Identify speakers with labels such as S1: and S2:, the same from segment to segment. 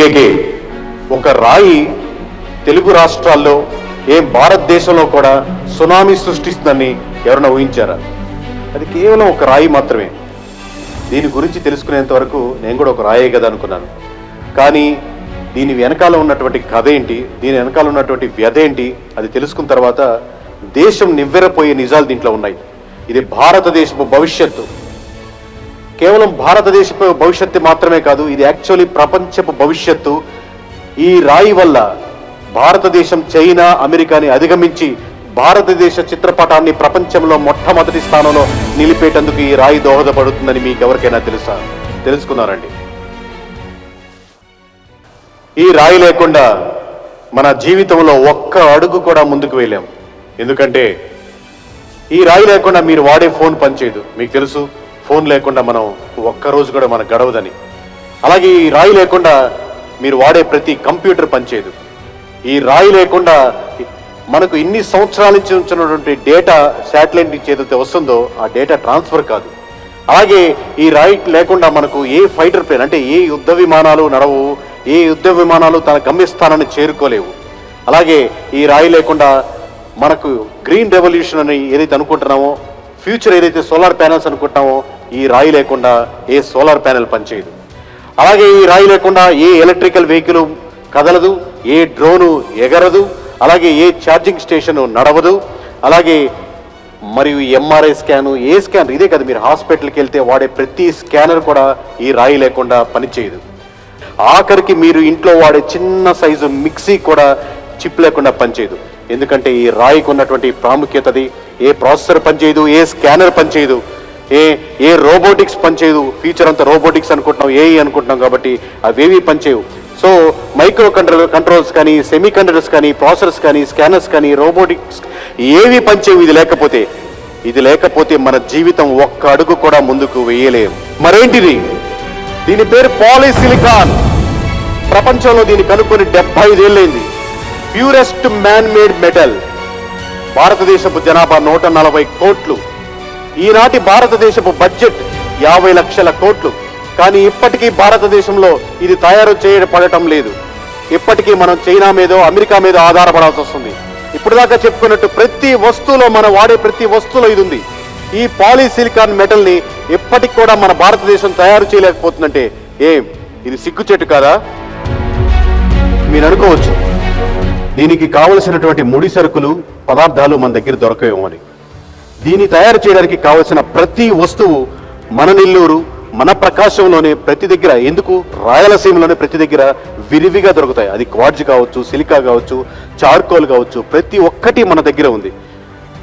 S1: కేకే ఒక రాయి తెలుగు రాష్ట్రాల్లో ఏం భారతదేశంలో కూడా సునామీ సృష్టిస్తుందని ఎవరైనా ఊహించారా? అది కేవలం ఒక రాయి మాత్రమే. దీని గురించి తెలుసుకునేంత వరకు నేను కూడా ఒక రాయే కదా అనుకున్నాను. కానీ దీని వెనకాల ఉన్నటువంటి కథ ఏంటి? దీని వెనకాల ఉన్నటువంటి వ్యధ ఏంటి? అది తెలుసుకున్న తర్వాత దేశం నివ్వెరపోయే నిజాలు దీంట్లో ఉన్నాయి. ఇది భారతదేశపు భవిష్యత్తు. కేవలం భారతదేశపు భవిష్యత్తు మాత్రమే కాదు ఇది యాక్చువల్లీ ప్రపంచపు భవిష్యత్తు. ఈ రాయి వల్ల భారతదేశం చైనా అమెరికాని అధిగమించి భారతదేశ చిత్రపటాన్ని ప్రపంచంలో మొట్టమొదటి స్థానంలో నిలిపేటందుకు ఈ రాయి దోహదపడుతుందని మీకు ఎవరికైనా తెలుసా? తెలుసుకున్నారండి. ఈ రాయి లేకుండా మన జీవితంలో ఒక్క అడుగు కూడా ముందుకు వెళ్ళాం ఎందుకంటే ఈ రాయి లేకుండా మీరు వాడే ఫోన్ పనిచేయదు. మీకు తెలుసు ఫోన్ లేకుండా మనం ఒక్క రోజు కూడా మనకు గడవదని. అలాగే ఈ రాయి లేకుండా మీరు వాడే ప్రతి కంప్యూటర్ పనిచేయదు. ఈ రాయి లేకుండా మనకు ఇన్ని సంవత్సరాల నుంచి ఉంచినటువంటి డేటా శాటిలైట్ నుంచి ఏదైతే వస్తుందో ఆ డేటా ట్రాన్స్ఫర్ కాదు. అలాగే ఈ రాయి లేకుండా మనకు ఏ ఫైటర్ ప్లేన్ అంటే ఏ యుద్ధ విమానాలు నడవు ఏ యుద్ధ విమానాలు తన గమ్యస్థానాన్ని చేరుకోలేవు. అలాగే ఈ రాయి లేకుండా మనకు గ్రీన్ రెవల్యూషన్ అని ఏదైతే అనుకుంటున్నామో ఫ్యూచర్ ఏదైతే సోలార్ ప్యానల్స్ అనుకుంటున్నామో ఈ రాయి లేకుండా ఏ సోలార్ ప్యానెల్ పనిచేయదు. అలాగే ఈ రాయి లేకుండా ఏ ఎలక్ట్రికల్ వెహికల్ కదలదు ఏ డ్రోను ఎగరదు అలాగే ఏ ఛార్జింగ్ స్టేషన్ నడవదు అలాగే మరియు ఎంఆర్ఐ స్కాను ఏ స్కాన్ ఇదే కదా మీరు హాస్పిటల్కి వెళ్తే వాడే ప్రతి స్కానర్ కూడా ఈ రాయి లేకుండా పనిచేయదు. ఆఖరికి మీరు ఇంట్లో వాడే చిన్న సైజు మిక్సీ కూడా చిప్ లేకుండా పనిచేయదు. ఎందుకంటే ఈ రాయికి ఉన్నటువంటి ప్రాముఖ్యతది ఏ ప్రాసెసర్ పనిచేయదు ఏ స్కానర్ పనిచేయదు. ఏ ఏ రోబోటిక్స్ పనిచేయదు? ఫ్యూచర్ అంతా రోబోటిక్స్ అనుకుంటున్నాం ఏఈ అనుకుంటున్నాం కాబట్టి అవేవి పనిచేయవు. సో మైక్రో కంట్రోల్ కంట్రోల్స్ కానీ సెమీ కండక్టర్స్ కానీ ప్రాసెసర్స్ కానీ స్కానర్స్ కానీ రోబోటిక్స్ ఏవి పనిచేయవు. ఇది లేకపోతే ఇది లేకపోతే మన జీవితం ఒక్క అడుగు కూడా ముందుకు వేయలేం. మరేంటిది? దీని పేరు పాలిసిలికాన్. ప్రపంచంలో దీన్ని కనుక్కొని డెబ్బై ఐదేళ్ళైంది. ప్యూరెస్ట్ మ్యాన్ మేడ్ మెటల్ భారతదేశపు జనాభా నూట నలభై కోట్లు. ఈనాటి భారతదేశపు బడ్జెట్ యాభై లక్షల కోట్లు. కానీ ఇప్పటికీ భారతదేశంలో ఇది తయారు చేయబడటం లేదు. ఇప్పటికీ మనం చైనా మీదో అమెరికా మీద ఆధారపడాల్సి వస్తుంది. ఇప్పుడు దాకా చెప్పుకున్నట్టు ప్రతి వస్తువులో మనం వాడే ప్రతి వస్తువులో ఇది ఉంది. ఈ పాలిసిలికాన్ మెటల్ని ఇప్పటికి కూడా మన భారతదేశం తయారు చేయలేకపోతుందంటే ఏం? ఇది సిగ్గుచెట్టు కాదా? మీరు అనుకోవచ్చు. దీనికి కావలసినటువంటి ముడి సరుకులు పదార్థాలు మన దగ్గర దొరకవేమో అని. దీన్ని తయారు చేయడానికి కావలసిన ప్రతి వస్తువు మన నెల్లూరు మన ప్రకాశంలోనే ప్రతి దగ్గర ఎందుకు? రాయలసీమలోనే ప్రతి దగ్గర విరివిగా దొరుకుతాయి. అది క్వాడ్జ్ కావచ్చు సిలికా కావచ్చు చార్కోల్ కావచ్చు ప్రతి ఒక్కటి మన దగ్గర ఉంది.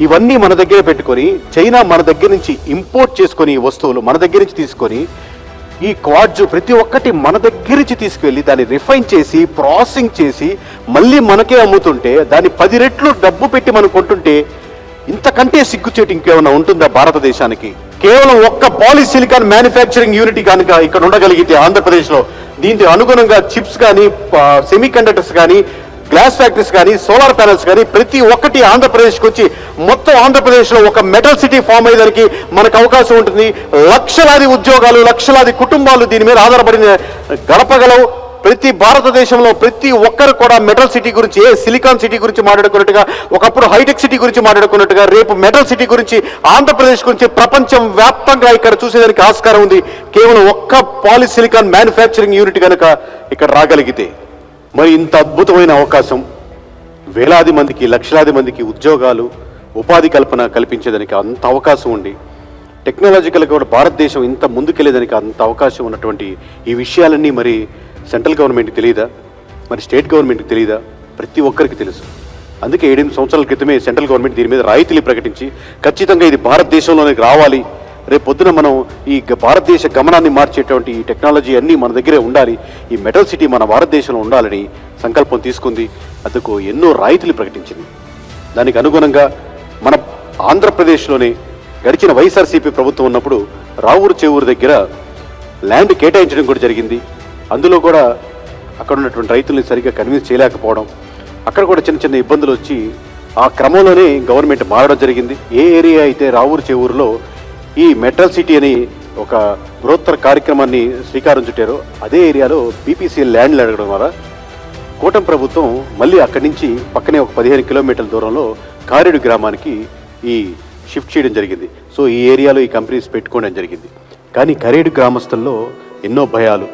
S1: ఇవన్నీ మన దగ్గర పెట్టుకొని చైనా మన దగ్గర నుంచి ఇంపోర్ట్ చేసుకొని వస్తువులు మన దగ్గర నుంచి తీసుకొని ఈ క్వాడ్జ్ ప్రతి ఒక్కటి మన దగ్గర నుంచి తీసుకువెళ్ళి దాన్ని రిఫైన్ చేసి ప్రాసెసింగ్ చేసి మళ్ళీ మనకే అమ్ముతుంటే దాన్ని పది రెట్లు డబ్బు పెట్టి మనం కొంటుంటే ఇంతకంటే సిగ్గుచేటు ఇంకేమైనా ఉంటుందా భారతదేశానికి? కేవలం ఒక్క పాలిసిలికాన్ మ్యానుఫ్యాక్చరింగ్ యూనిట్ కనుక ఇక్కడ ఉండగలిగితే ఆంధ్రప్రదేశ్లో దీనికి అనుగుణంగా చిప్స్ కానీ సెమీ కండక్టర్స్ కానీ గ్లాస్ ఫ్యాక్టరీస్ కానీ సోలార్ ప్యానల్స్ కానీ ప్రతి ఒక్కటి ఆంధ్రప్రదేశ్కి వచ్చి మొత్తం ఆంధ్రప్రదేశ్లో ఒక మెటల్ సిటీ ఫామ్ అయ్యేదానికి మనకు అవకాశం ఉంటుంది. లక్షలాది ఉద్యోగాలు లక్షలాది కుటుంబాలు దీని మీద ఆధారపడిన గడపగలవు. ప్రతి భారతదేశంలో ప్రతి ఒక్కరు కూడా మెటల్ సిటీ గురించి ఏ సిలికాన్ సిటీ గురించి మాట్లాడుకున్నట్టుగా ఒకప్పుడు హైటెక్ సిటీ గురించి మాట్లాడుకున్నట్టుగా రేపు మెటల్ సిటీ గురించి ఆంధ్రప్రదేశ్ గురించి ప్రపంచం వ్యాప్తంగా ఇక్కడ చూసేదానికి ఆస్కారం ఉంది. కేవలం ఒక్క పాలిసిలికాన్ మ్యానుఫ్యాక్చరింగ్ యూనిట్ కనుక ఇక్కడ రాగలిగితే మరి ఇంత అద్భుతమైన అవకాశం వేలాది మందికి లక్షలాది మందికి ఉద్యోగాలు ఉపాధి కల్పన కల్పించేదానికి అంత అవకాశం ఉండి టెక్నాలజికల్గా కూడా భారతదేశం ఇంత ముందుకెళ్ళేదానికి అంత అవకాశం ఉన్నటువంటి ఈ విషయాలన్నీ మరి సెంట్రల్ గవర్నమెంట్కి తెలియదా మరి స్టేట్ గవర్నమెంట్కి తెలియదా ప్రతి ఒక్కరికి తెలుసు. అందుకే ఏడెనిమిది సంవత్సరాల క్రితమే సెంట్రల్ గవర్నమెంట్ దీని మీద రాయితీలు ప్రకటించి ఖచ్చితంగా ఇది భారతదేశంలోనికి రావాలి. రేపు పొద్దున మనం ఈ భారతదేశ గమనాన్ని మార్చేటువంటి ఈ టెక్నాలజీ అన్నీ మన దగ్గరే ఉండాలి. ఈ మెటల్ సిటీ మన భారతదేశంలో ఉండాలని సంకల్పం తీసుకుంది. అందుకు ఎన్నో రాయితీలు ప్రకటించింది. దానికి అనుగుణంగా మన ఆంధ్రప్రదేశ్లోనే గడిచిన వైఎస్ఆర్సీపీ ప్రభుత్వం ఉన్నప్పుడు రావూరు చెవూరు దగ్గర ల్యాండ్ కేటాయించడం కూడా జరిగింది. అందులో కూడా అక్కడ ఉన్నటువంటి రైతుల్ని సరిగ్గా కన్విన్స్ చేయలేకపోవడం అక్కడ కూడా చిన్న చిన్న ఇబ్బందులు వచ్చి ఆ క్రమంలోనే గవర్నమెంట్ మారడం జరిగింది. ఏ ఏరియా అయితే రావూరు చేవూరులో ఈ మెట్రల్ సిటీ అని ఒక బృహత్తర కార్యక్రమాన్ని శ్రీకారం చుట్టారో అదే ఏరియాలో బీపీసీ ల్యాండ్లు అడగడం ద్వారా కూటమి ప్రభుత్వం మళ్ళీ అక్కడి నుంచి పక్కనే ఒక పదిహేను కిలోమీటర్ల దూరంలో కారేడు గ్రామానికి ఈ షిఫ్ట్ చేయడం జరిగింది. సో ఈ ఏరియాలో ఈ కంపెనీస్ పెట్టుకోవడం జరిగింది. కానీ కరేడు గ్రామస్తుల్లో ఎన్నో భయాలు.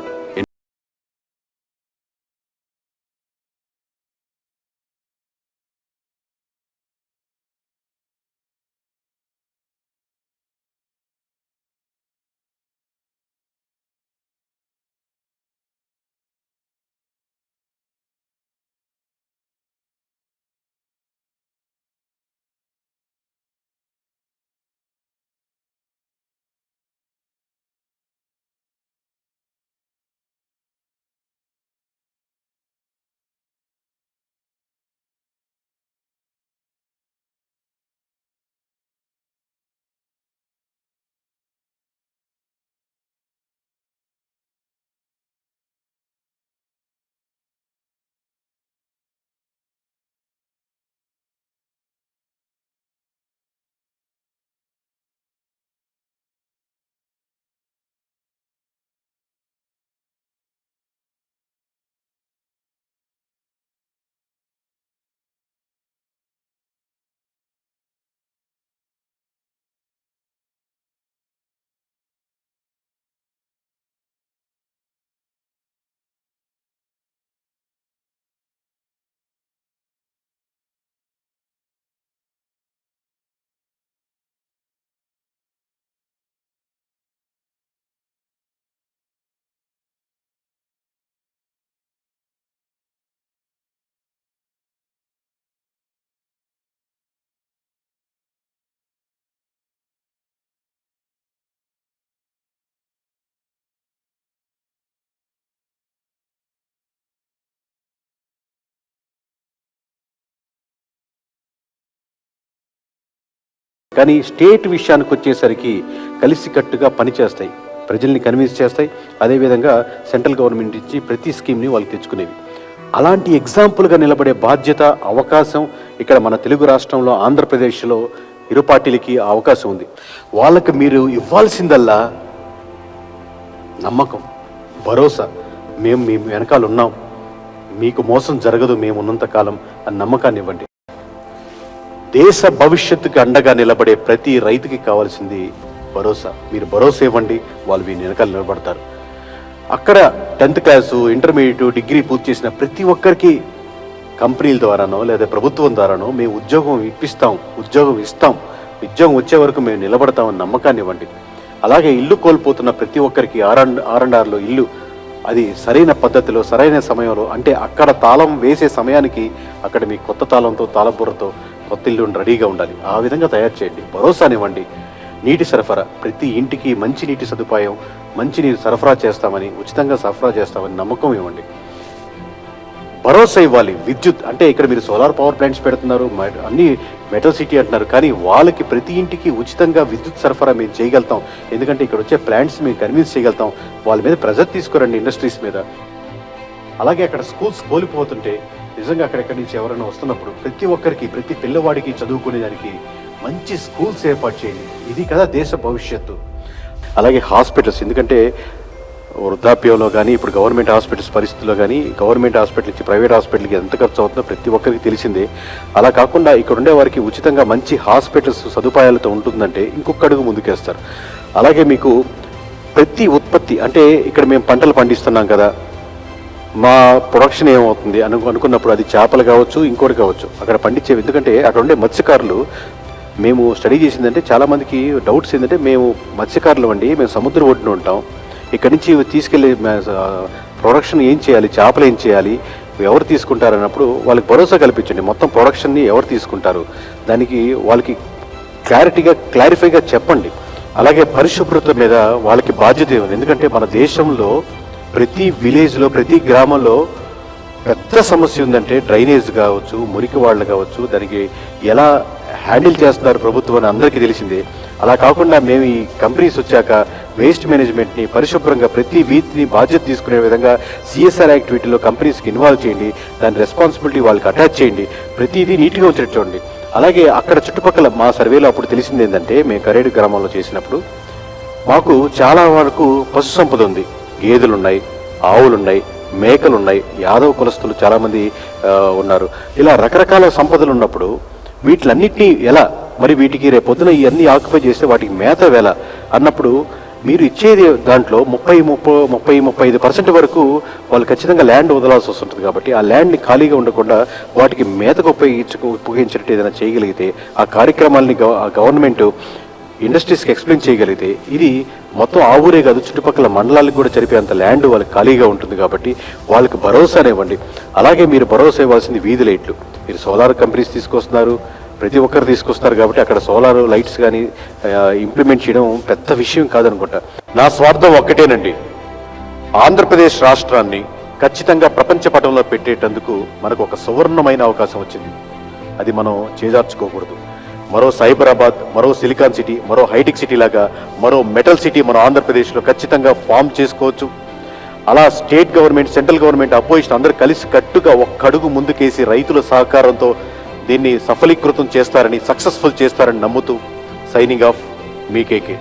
S1: కానీ స్టేట్ విషయానికి వచ్చేసరికి కలిసికట్టుగా పనిచేస్తాయి. ప్రజల్ని కన్విన్స్ చేస్తాయి. అదేవిధంగా సెంట్రల్ గవర్నమెంట్ ఇచ్చి ప్రతి స్కీమ్ని వాళ్ళు తెచ్చుకునేవి. అలాంటి ఎగ్జాంపుల్గా నిలబడే బాధ్యత అవకాశం ఇక్కడ మన తెలుగు రాష్ట్రంలో ఆంధ్రప్రదేశ్లో ఇరు పార్టీలకి అవకాశం ఉంది. వాళ్ళకి మీరు ఇవ్వాల్సిందల్లా నమ్మకం భరోసా. మేము మీ వెనకాల ఉన్నాం. మీకు మోసం జరగదు మేము ఉన్నంత కాలం అని నమ్మకాన్ని ఇవ్వండి. దేశ భవిష్యత్తుకి అండగా నిలబడే ప్రతి రైతుకి కావాల్సింది భరోసా. మీరు భరోసా ఇవ్వండి వాళ్ళు మీ వెనకాల నిలబడతారు. అక్కడ టెన్త్ క్లాసు ఇంటర్మీడియట్ డిగ్రీ పూర్తి చేసిన ప్రతి ఒక్కరికి కంపెనీల ద్వారానో లేదా ప్రభుత్వం ద్వారానో మేము ఉద్యోగం ఇప్పిస్తాం ఉద్యోగం ఇస్తాం. ఉద్యోగం వచ్చే వరకు మేము నిలబడతామని నమ్మకాన్ని ఇవ్వండి. అలాగే ఇల్లు కోల్పోతున్న ప్రతి ఒక్కరికి ఆర్ అండ్ ఇల్లు. అది సరైన పద్ధతిలో సరైన సమయంలో అంటే అక్కడ తాళం వేసే సమయానికి అక్కడ మీ కొత్త తాళంతో తాళబుర్రతో కొత్త ఇల్లు రెడీగా ఉండాలి. ఆ విధంగా తయారు చేయండి. భరోసానివ్వండి. నీటి సరఫరా ప్రతి ఇంటికి మంచి నీటి సదుపాయం మంచి నీరు సరఫరా చేస్తామని ఉచితంగా సరఫరా చేస్తామని నమ్మకం ఇవ్వండి. భరోసా ఇవ్వాలి. విద్యుత్ అంటే ఇక్కడ మీరు సోలార్ పవర్ ప్లాంట్స్ పెడుతున్నారు అన్ని మెటల్ సిటీ అంటున్నారు కానీ వాళ్ళకి ప్రతి ఇంటికి ఉచితంగా విద్యుత్ సరఫరా మేము చేయగలుగుతాం. ఎందుకంటే ఇక్కడ వచ్చే ప్లాంట్స్ మేము కన్విన్స్ చేయగలుగుతాం. వాళ్ళ మీద ప్రెజర్ తీసుకురండి ఇండస్ట్రీస్ మీద. అలాగే అక్కడ స్కూల్స్ కోల్పోతుంటే నిజంగా అక్కడెక్కడి నుంచి ఎవరైనా వస్తున్నప్పుడు ప్రతి ఒక్కరికి ప్రతి పిల్లవాడికి చదువుకునేదానికి మంచి స్కూల్స్ ఏర్పాటు చేయండి. ఇది కదా దేశ భవిష్యత్తు. అలాగే హాస్పిటల్స్ ఎందుకంటే వృద్ధాప్యంలో కానీ ఇప్పుడు గవర్నమెంట్ హాస్పిటల్స్ పరిస్థితుల్లో కానీ గవర్నమెంట్ హాస్పిటల్ నుంచి ప్రైవేట్ హాస్పిటల్కి ఎంత ఖర్చు అవుతుందో ప్రతి ఒక్కరికి తెలిసిందే. అలా కాకుండా ఇక్కడ ఉండే వారికి ఉచితంగా మంచి హాస్పిటల్స్ సదుపాయాలతో ఉంటుందంటే ఇంకొక అడుగు ముందుకేస్తారు. అలాగే మీకు ప్రతి ఉత్పత్తి అంటే ఇక్కడ మేము పంటలు పండిస్తున్నాం కదా మా ప్రొడక్షన్ ఏమవుతుంది? అను అనుకున్నప్పుడు అది చేపలు కావచ్చు ఇంకోటి కావచ్చు. అక్కడ పండించేవి ఎందుకంటే అక్కడ ఉండే మత్స్యకారులు మేము స్టడీ చేసిందంటే చాలామందికి డౌట్స్ ఏంటంటే మేము మత్స్యకారులు అండి మేము సముద్ర ఒడ్డున ఉంటాం. ఇక్కడి నుంచి తీసుకెళ్ళి ప్రొడక్షన్ ఏం చేయాలి చేపలు ఏం చేయాలి ఎవరు తీసుకుంటారు అన్నప్పుడు వాళ్ళకి భరోసా కల్పించండి. మొత్తం ప్రొడక్షన్ని ఎవరు తీసుకుంటారు? దానికి వాళ్ళకి క్లారిటీగా క్లారిఫైగా చెప్పండి. అలాగే పరిశుభ్రత మీద వాళ్ళకి బాధ్యత ఇవ్వండి. ఎందుకంటే మన దేశంలో ప్రతి విలేజ్లో ప్రతి గ్రామంలో పెద్ద సమస్య ఉందంటే డ్రైనేజ్ కావచ్చు మురికి వాళ్ళు కావచ్చు దానికి ఎలా హ్యాండిల్ చేస్తున్నారు ప్రభుత్వం అని అందరికీ తెలిసిందే. అలా కాకుండా మేము ఈ కంపెనీస్ వచ్చాక వేస్ట్ మేనేజ్మెంట్ని పరిశుభ్రంగా ప్రతి వీధిని బాధ్యత తీసుకునే విధంగా సిఎస్ఆర్ యాక్టివిటీలో కంపెనీస్కి ఇన్వాల్వ్ చేయండి దాని రెస్పాన్సిబిలిటీ వాళ్ళకి అటాచ్ చేయండి ప్రతిదీ నీట్గా వచ్చేట్టు చూడండి. అలాగే అక్కడ చుట్టుపక్కల మా సర్వేలో అప్పుడు తెలిసింది ఏంటంటే మేము కరేడు గ్రామంలో చేసినప్పుడు మాకు చాలా వరకు పశు సంపద ఉంది. గేదెలున్నాయి ఆవులున్నాయి మేకలున్నాయి యాదవ కులస్తులు చాలామంది ఉన్నారు. ఇలా రకరకాల సంపదలు ఉన్నప్పుడు వీటిలన్నిటినీ ఎలా మరి వీటికి రేపొద్దున ఇవన్నీ ఆక్యుపై చేస్తే వాటికి మేత వేళ అన్నప్పుడు మీరు ఇచ్చేది దాంట్లో ముప్పై ముప్పై ముప్పై ముప్పై ఐదు పర్సెంట్ వరకు వాళ్ళు ఖచ్చితంగా ల్యాండ్ వదలాల్సి వస్తుంటుంది కాబట్టి ఆ ల్యాండ్ని ఖాళీగా ఉండకుండా వాటికి మేతకు ఉపయోగించు ఉపయోగించినట్టు ఏదైనా చేయగలిగితే ఆ కార్యక్రమాల్ని గవర్నమెంట్ ఇండస్ట్రీస్కి ఎక్స్ప్లెయిన్ చేయగలిగితే ఇది మొత్తం ఆ ఊరే కాదు చుట్టుపక్కల మండలాలకు కూడా జరిపేంత ల్యాండ్ వాళ్ళకి ఖాళీగా ఉంటుంది కాబట్టి వాళ్ళకి భరోసానివ్వండి అలాగే మీరు భరోసా ఇవ్వాల్సింది వీధి లైట్లు. మీరు సోలార్ కంపెనీస్ తీసుకొస్తున్నారు ప్రతి ఒక్కరు తీసుకొస్తారు కాబట్టి అక్కడ సోలార్ లైట్స్ కానీ ఇంప్లిమెంట్ చేయడం పెద్ద విషయం కాదనుకుంటా. నా స్వార్థం ఒక్కటేనండి. ఆంధ్రప్రదేశ్ రాష్ట్రాన్ని ఖచ్చితంగా ప్రపంచ పటంలో పెట్టేటందుకు మనకు ఒక సువర్ణమైన అవకాశం వచ్చింది. అది మనం చేజార్చుకోకూడదు. మరో సైబరాబాద్ మరో సిలికాన్ సిటీ మరో హైటెక్ సిటీ లాగా మరో మెటల్ సిటీ మన ఆంధ్రప్రదేశ్లో ఖచ్చితంగా ఫామ్ చేసుకోవచ్చు. అలా state government central government opposition అందరూ కలిసి కట్టుగా ఒక్కడుగు ముందుకేసి రైతుల సహకారంతో దీన్ని సఫలీకృతం చేస్తారని సక్సెస్ఫుల్ చేస్తారని నమ్ముతూ సైనింగ్ ఆఫ్ మీకేకే